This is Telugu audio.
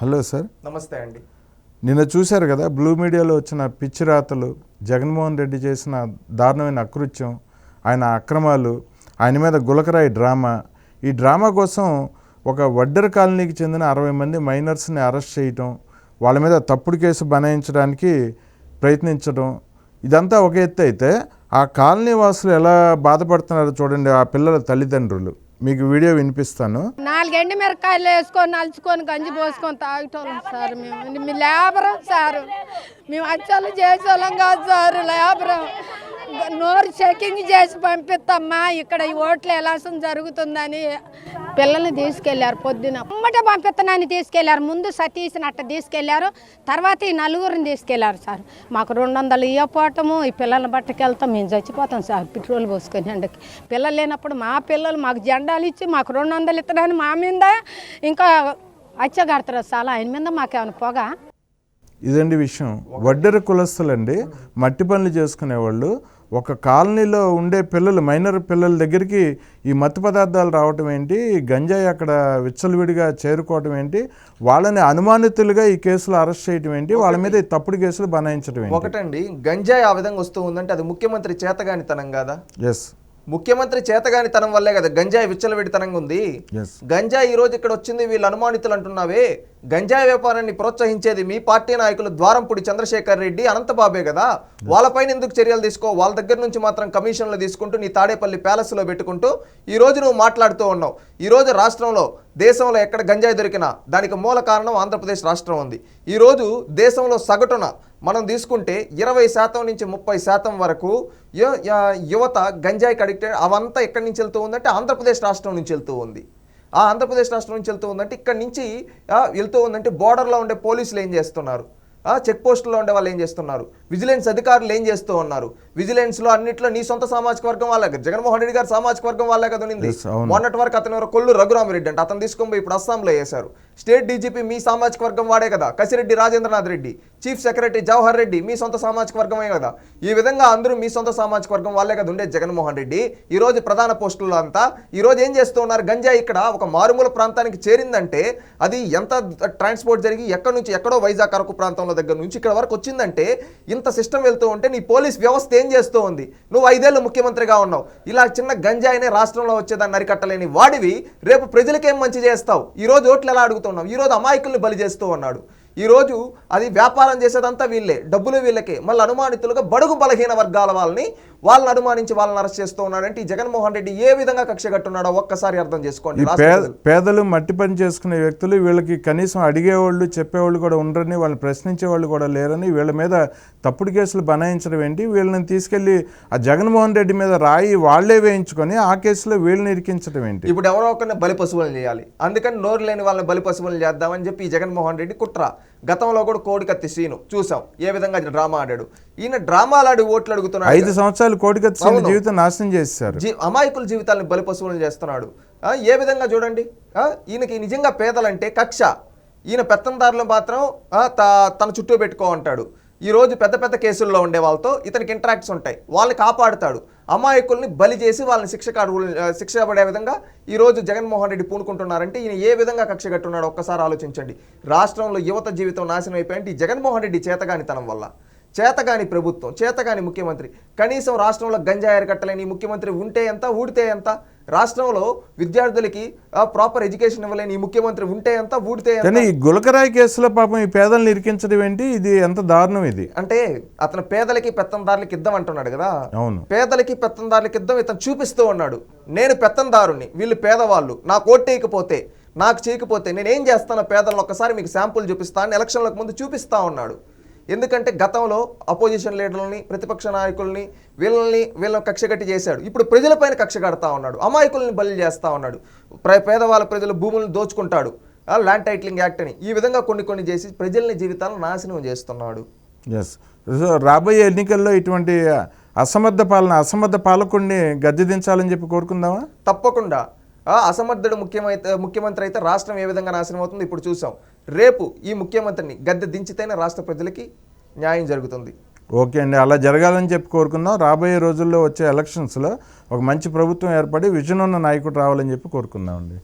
Hello sir. నమస్తే అండి. నిన్న చూశారు కదా బ్లూ మీడియాలో వచ్చిన పిచ్చి రాతలు జగన్మోహన్ రెడ్డి చేసిన దారుణమైన అకృత్యం ఆయన అక్రమాలు ఆయన మీద గులకరాయి డ్రామా. ఈ డ్రామా కోసం ఒక వడ్డర్ కాలనీకి చెందిన అరవై మంది మైనర్స్ని అరెస్ట్ చేయటం వాళ్ళ మీద తప్పుడు కేసు బనాయించడానికి ప్రయత్నించడం ఇదంతా ఒక ఎత్తు అయితే ఆ కాలనీ వాసులు ఎలా బాధపడుతున్నారో చూడండి ఆ పిల్లల తల్లిదండ్రులు. మీకు వీడియో వినిపిస్తాను. నాలుగు ఎండు మిరకాయలు వేసుకొని నలుచుకొని గంజి పోసుకొని తాగటోళ్ళం సార్ మేము. మీ లేబరం సారు. మేము అచ్చలు చేసేవాళ్ళం కాదు సార్ లేబరం. నోరు చెకింగ్ చేసి పంపిస్తామ్మా ఇక్కడ ఈ ఓట్లు ఎలాసం జరుగుతుందని పిల్లల్ని తీసుకెళ్ళారు పొద్దున. అమ్మట పంపిస్తానని తీసుకెళ్ళారు ముందు సతీష్ని అట్ట తీసుకెళ్ళారు తర్వాత ఈ నలుగురిని తీసుకెళ్ళారు సార్. మాకు రెండు వందలు ఇవ్వపోవటము ఈ పిల్లల్ని బట్టకెళ్తాం మేము చచ్చిపోతాం సార్ పెట్రోల్ పోసుకొని ఎండకి. పిల్లలు లేనప్పుడు మా పిల్లలు మాకు జెండాలు ఇచ్చి మాకు రెండు వందలు ఇస్తారని మా మీద ఇంకా అచ్చగడతారు చాలా ఆయన మీద మాకేమైనా పొగ? ఇదండి విషయం. వడ్డెర కులస్తులండి మట్టి పనులు చేసుకునేవాళ్ళు ఒక కాలనీలో ఉండే పిల్లలు మైనర్ పిల్లల దగ్గరికి ఈ మత్తు పదార్థాలు రావటం ఏంటి? గంజాయి అక్కడ విచ్చలవిడిగా చేరుకోవటం ఏంటి? వాళ్ళని అనుమానితులుగా ఈ కేసులో అరెస్ట్ చేయటం ఏంటి? వాళ్ళ మీద తప్పుడు కేసులు బనాయించడం ఏంటి? ఒకటండి. గంజాయి ఆ విధంగా వస్తూ ఉందంటే అది ముఖ్యమంత్రి చేతగానితనం కాదా? ఎస్ ముఖ్యమంత్రి చేతగానితనం వల్లే కదా గంజాయి విచ్చలవిడితనంగా ఉంది. గంజాయి ఈ రోజు ఇక్కడ వచ్చింది వీళ్ళు అనుమానితులు అంటున్నావే. గంజాయి వ్యాపారాన్ని ప్రోత్సహించేది మీ పార్టీ నాయకులు ద్వారంపూడి చంద్రశేఖర్ రెడ్డి అనంతబాబే కదా. వాళ్ళపైన ఎందుకు చర్యలు తీసుకో? వాళ్ళ దగ్గర నుంచి మాత్రం కమిషన్లు తీసుకుంటూ నీ తాడేపల్లి ప్యాలెస్లో పెట్టుకుంటూ ఈ రోజు నువ్వు మాట్లాడుతూ ఉన్నావు. ఈ రోజు రాష్ట్రంలో దేశంలో ఎక్కడ గంజాయి దొరికినా దానికి మూల కారణం ఆంధ్రప్రదేశ్ రాష్ట్రం ఉంది. ఈ రోజు దేశంలో సగటున మనం తీసుకుంటే ఇరవై శాతం నుంచి ముప్పై శాతం వరకు యువత గంజాయికి అడిక్టెడ్ అవంతా ఎక్కడి నుంచి వెళ్తూ ఉందంటే ఆంధ్రప్రదేశ్ రాష్ట్రం నుంచి వెళ్తూ ఉంది. ఆ ఆంధ్రప్రదేశ్ రాష్ట్రం నుంచి వెళ్తూ ఉందంటే ఇక్కడి నుంచి వెళ్తూ ఉందంటే బోర్డర్లో ఉండే పోలీసులు ఏం చేస్తున్నారు? చెక్ పోస్టుల్లో ఉండే వాళ్ళు ఏం చేస్తున్నారు? విజిలెన్స్ అధికారులు ఏం చేస్తూ ఉన్నారు? విజిలెన్స్లో అన్నిట్లో నీ సొంత సామాజిక వర్గం వాళ్ళే జగన్మోహన్ రెడ్డి గారు సామాజిక వర్గం వాళ్ళే కదా ఉంది. మొన్నటి వరకు అతను ఎవరో కొల్లు రఘురామరెడ్డి అంటే. అతను తీసుకొని ఇప్పుడు అస్సాంలో వేశారు. స్టేట్ డీజీపీ మీ సామాజిక వర్గం వాడే కదా. కసిరెడ్డి రాజేంద్రనాథ్ రెడ్డి చీఫ్ సెక్రటరీ జవహర్ రెడ్డి మీ సొంత సామాజిక వర్గమే కదా. ఈ విధంగా అందరూ మీ సొంత సామాజిక వర్గం వాళ్ళే కదా ఉండే జగన్మోహన్ రెడ్డి. ఈ రోజు ప్రధాన పోస్టుల్లో అంతా ఈ రోజు ఏం చేస్తూ ఉన్నారు? గంజాయి ఇక్కడ ఒక మారుమూల ప్రాంతానికి చేరిందంటే అది ఎంత ట్రాన్స్పోర్ట్ జరిగి ఎక్కడి నుంచి ఎక్కడో వైజాగ్ అరకు ప్రాంతంలో దగ్గర నుంచి ఇక్కడ వరకు వచ్చిందంటే ఇంత సిస్టమ్ వెళ్తూ ఉంటే నీ పోలీస్ వ్యవస్థ ఏం చేస్తూ ఉంది? నువ్వు ఐదేళ్ళు ముఖ్యమంత్రిగా ఉన్నావు. ఇలా చిన్న గంజాయినే రాష్ట్రంలో వచ్చేదాన్ని అరికట్టలేని వాడివి రేపు ప్రజలకేం మంచి చేస్తావు? ఈరోజు ఓట్లు ఎలా అడుగుతున్నావు? ఈ రోజు అమాయకుల్ని బలి చేస్తూ ఉన్నాడు. ఈరోజు అది వ్యాపారం చేసేదంతా వీళ్ళే డబ్బులు వీళ్ళకే. మళ్ళీ అనుమానితులుగా బడుగు బలహీన వర్గాల వాళ్ళని వాళ్ళని అనుమానించి వాళ్ళని అరెస్ట్ చేస్తూ ఉన్నాడంటే ఈ జగన్మోహన్ రెడ్డి ఏ విధంగా కక్ష కట్టున్నాడో ఒక్కసారి అర్థం చేసుకోండి. పేదలు మట్టి పని చేసుకునే వ్యక్తులు వీళ్ళకి కనీసం అడిగేవాళ్ళు చెప్పేవాళ్ళు కూడా ఉండరని వాళ్ళని ప్రశ్నించే వాళ్ళు కూడా లేరని వీళ్ళ మీద తప్పుడు కేసులు బనాయించడం ఏంటి? వీళ్ళని తీసుకెళ్ళి ఆ జగన్మోహన్ రెడ్డి మీద రాయి వాళ్ళే వేయించుకొని ఆ కేసులో వీళ్ళని ఇరికించడం ఏంటి? ఇప్పుడు ఎవరో ఒకరిని బలి పశువులను చేయాలి. అందుకని నోరు లేని వాళ్ళని బలి పశువులను చేద్దామని చెప్పి ఈ జగన్మోహన్ రెడ్డి కుట్ర. గతంలో కూడా కోడికత్తి శ్రీను చూసాం. ఏ విధంగా డ్రామా ఆడాడు. ఈయన డ్రామాలు ఆడి ఓట్లు అడుగుతున్నాడు. ఐదు సంవత్సరాలు కోటికత్తి శ్రీని అవును. జీవితం నాశనం జీ అమాయకుల జీవితాలను బలి పశువులను చేస్తున్నాడు ఏ విధంగా చూడండి. ఈయనకి నిజంగా పేదలంటే కక్ష. ఈయన పెత్తందారులు మాత్రం తన చుట్టూ పెట్టుకో అంటాడు. ఈ రోజు పెద్ద పెద్ద కేసుల్లో ఉండే వాళ్ళతో ఇతనికి ఇంటరాక్ట్స్ ఉంటాయి. వాళ్ళని కాపాడుతాడు. అమాయకుల్ని బలి చేసి వాళ్ళని శిక్ష కాడు శిక్ష పడే విధంగా ఈ రోజు జగన్మోహన్ రెడ్డి పూనుకుంటున్నారంటే ఈయన ఏ విధంగా కక్ష కట్టున్నాడో ఒక్కసారి ఆలోచించండి. రాష్ట్రంలో యువత జీవితం నాశనం అయిపోయింటే ఈ జగన్మోహన్ రెడ్డి చేతగానితనం వల్ల. చేతగాని ప్రభుత్వం చేతగాని ముఖ్యమంత్రి. కనీసం రాష్ట్రంలో గంజాయి అరికట్టలేని ముఖ్యమంత్రి ఉంటే ఎంత ఊడితే ఎంత? రాష్ట్రంలో విద్యార్థులకి ప్రాపర్ ఎడ్యుకేషన్ ఇవ్వలేని ఈ ముఖ్యమంత్రి ఉంటే ఎంత ఊడితే కానీ ఈ గులకరాయి కేసులో పాపం ఈ పేదల్ని ఇరికించడం ఏంటి? ఇది ఎంత దారుణం ఇది? అంటే అతను పేదలకి పెత్తందారులకి ఇద్దాం అంటున్నాడు కదా. అవును. పేదలకి పెత్తందారులకి ఇద్దాం ఇతను చూపిస్తూ ఉన్నాడు. నేను పెత్తందారుని వీళ్ళు పేదవాళ్ళు. నాకు ఓటేయకపోతే నాకు చేయకపోతే నేనేం చేస్తానో? పేదలను ఒక్కసారి మీకు శాంపుల్ చూపిస్తాను ఎలక్షన్లకు ముందు చూపిస్తా ఉన్నాడు. ఎందుకంటే గతంలో అపోజిషన్ లీడర్లని ప్రతిపక్ష నాయకుల్ని వీళ్ళని వీళ్ళని కక్ష కట్టి చేశాడు. ఇప్పుడు ప్రజలపైన కక్ష కడతా ఉన్నాడు. అమాయకుల్ని బలి చేస్తా ఉన్నాడు. ప్ర- పేదవాళ్ళ ప్రజల భూములను దోచుకుంటాడు. ల్యాండ్ టైటిలింగ్ యాక్ట్ అని. ఈ విధంగా కొన్ని కొన్ని చేసి ప్రజల్ని జీవితాలను నాశనం చేస్తున్నాడు. ఎస్ రాబోయే ఎన్నికల్లో ఇటువంటి అసమర్థ పాలన అసమర్థ పాలకుడిని గద్దె దించాలని చెప్పి కోరుకుందామా? తప్పకుండా. అసమర్థుడు ముఖ్యమైతే ముఖ్యమంత్రి అయితే రాష్ట్రం ఏ విధంగా నాశనం అవుతుంది ఇప్పుడు చూసాం. రేపు ఈ ముఖ్యమంత్రిని గద్దె దించితేనే రాష్ట్ర ప్రజలకి న్యాయం జరుగుతుంది. ఓకే అండి. అలా జరగాలని చెప్పి కోరుకుందాం. రాబోయే రోజుల్లో వచ్చే ఎలక్షన్స్లో ఒక మంచి ప్రభుత్వం ఏర్పడి విజన్ ఉన్న నాయకుడు రావాలని చెప్పి కోరుకుందాం అండి.